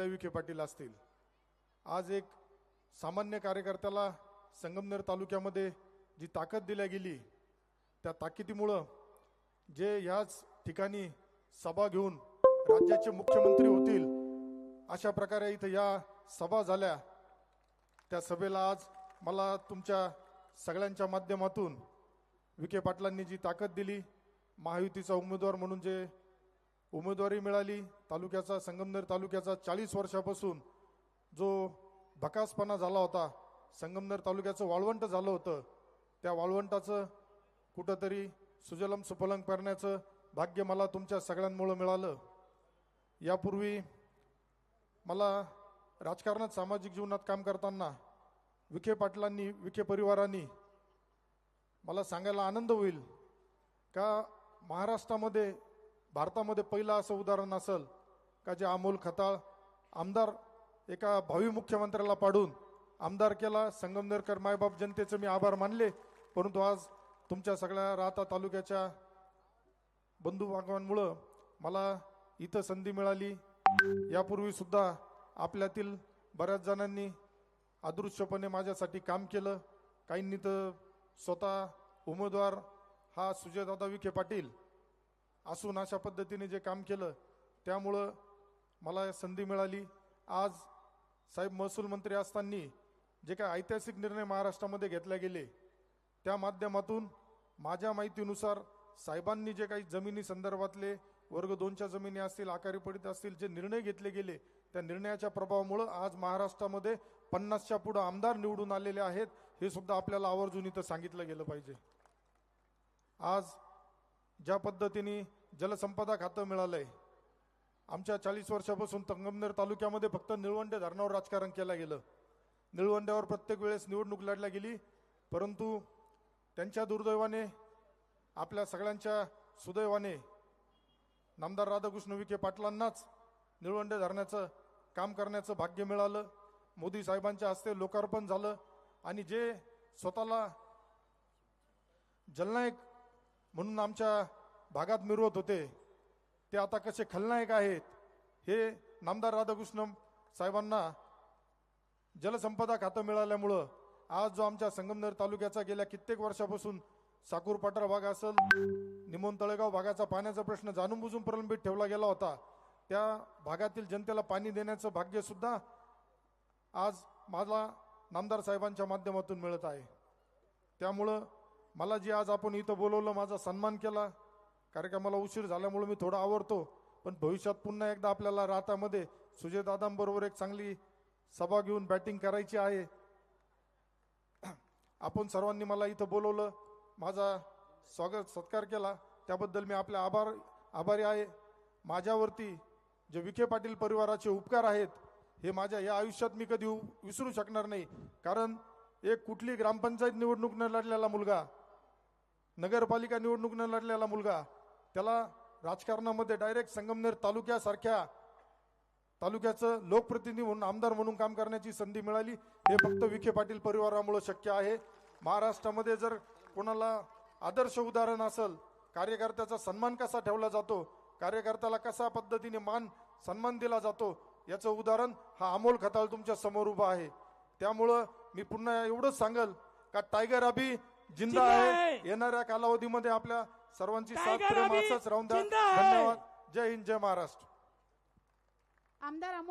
सुजयताई विखे पाटील असतील. आज एक सामान्य कार्यकर्त्याला संगमनेर तालुक्यामध्ये जी ताकद दिल्या गेली त्या ताकदीमुळं जे ह्याच ठिकाणी सभा घेऊन राज्याचे मुख्यमंत्री होतील अशा प्रकारे इथं या सभा झाल्या. त्या सभेला आज मला तुमच्या सगळ्यांच्या माध्यमातून विखे पाटलांनी जी ताकद दिली महायुतीचा उमेदवार म्हणून जे उमेदवारी मिळाली. तालुक्याचा संगमनेर तालुक्याचा चाळीस वर्षापासून जो भकासपणा झाला होता संगमनेर तालुक्याचं वाळवंट झालं होतं. त्या वाळवंटाचं कुठंतरी सुजलम सुफलंग करण्याचं भाग्य मला तुमच्या सगळ्यांमुळं मिळालं. यापूर्वी मला राजकारणात सामाजिक जीवनात काम करताना विखे पाटलांनी विखे परिवारांनी मला सांगायला आनंद होईल का महाराष्ट्रामध्ये भारतामध्ये पहिलं असं उदाहरण असेल का जे अमोल खताळ आमदार एका भावी मुख्यमंत्र्याला पाडून आमदार केला. संगमनेरकर मायबाप जनतेचे मी आभार मानले. परंतु आज तुमच्या सगळ्या राहता तालुक्याच्या बंधू बांधवांमुळं मला इथं संधी मिळाली. यापूर्वी सुद्धा आपल्यातील बऱ्याच जणांनी अदृश्यपणे माझ्यासाठी काम केलं. काहींनी तर स्वतः उमेदवार हा सुजयदादा विखे पाटील असून अशा पद्धतीने जे काम केलं त्यामुळं मला संधी मिळाली. आज साहेब महसूल मंत्री असताना जे काही ऐतिहासिक निर्णय महाराष्ट्रामध्ये घेतले गेले त्या माध्यमातून माझ्या माहितीनुसार साहेबांनी जे काही जमिनी संदर्भातले वर्ग दोनच्या जमिनी असतील आकारी पडित असतील जे निर्णय घेतले गेले त्या निर्णयाच्या प्रभावामुळं आज महाराष्ट्रामध्ये पन्नासच्या पुढं आमदार निवडून आलेले आहेत हे सुद्धा आपल्याला आवर्जून इथं सांगितलं गेलं पाहिजे. आज ज्या पद्धतीने जलसंपदा खातं मिळालंय आमच्या चाळीस वर्षापासून संगमनेर तालुक्यामध्ये फक्त निळवंडे धरणावर राजकारण केलं गेलं. निळवंड्यावर प्रत्येक वेळेस निवडणूक लढल्या गेली परंतु त्यांच्या दुर्दैवाने आपल्या सगळ्यांच्या सुदैवाने नामदार राधाकृष्ण विखे पाटलांनाच निळवंडे धरण्याचं काम करण्याचं भाग्य मिळालं. मोदी साहेबांच्या हस्ते लोकार्पण झालं आणि जे स्वतःला जलनायक म्हणून आमच्या भागात मिरवत होते. ते आता कसे खलनायक आहेत हे नामदार राधाकृष्ण साहेबांना जलसंपदा खातं मिळाल्यामुळं आज जो आमच्या संगमनेर तालुक्याचा गेल्या कित्येक वर्षापासून साकूर पठार भाग असेल निमोन तळेगाव भागाचा पाण्याचा प्रश्न जाणून बुजून प्रलंबित ठेवला गेला होता त्या भागातील जनतेला पाणी देण्याचं भाग्यसुद्धा आज मला नामदार साहेबांच्या माध्यमातून मिळत आहे. त्यामुळं मला जी आज आपण इथं बोलवलं माझा सन्मान केला कार्यक्रमाला उशीर झाल्यामुळे मी थोडा आवडतो पण भविष्यात पुन्हा एकदा आपल्याला राहतामध्ये सुजयदादांबरोबर एक चांगली सभा घेऊन बॅटिंग करायची आहे. आपण सर्वांनी मला इथं बोलवलं माझा स्वागत सत्कार केला. त्याबद्दल मी आपले आभार आभारी आहे. माझ्यावरती जे विखे पाटील परिवाराचे उपकार आहेत हे माझ्या या आयुष्यात मी कधी विसरू शकणार नाही. कारण एक कुठली ग्रामपंचायत निवडणूक न लढलेला मुलगा नगरपालिका निवडणूक न लढलेला मुलगा त्याला राजकारणामध्ये डायरेक्ट संगमनेर तालुक्यासारख्या तालुक्याचं लोकप्रतिनिधी म्हणून आमदार म्हणून काम करण्याची संधी मिळाली. हे फक्त विखे पाटील परिवारामुळे शक्य आहे. महाराष्ट्रामध्ये जर कोणाला आदर्श उदाहरण असेल कार्यकर्त्याचा सन्मान कसा ठेवला जातो कार्यकर्त्याला कसा पद्धतीने मान सन्मान दिला जातो याचं उदाहरण हा अमोल खताळ तुमच्यासमोर उभा आहे. त्यामुळं मी पुन्हा एवढंच सांगल का टायगर अभी जिंदा आहे. येणाऱ्या कालावधीमध्ये आपल्या सर्वांची साथ प्रेम असंच राहून द्या. धन्यवाद. जय हिंद जय महाराष्ट्र. आमदार अमोल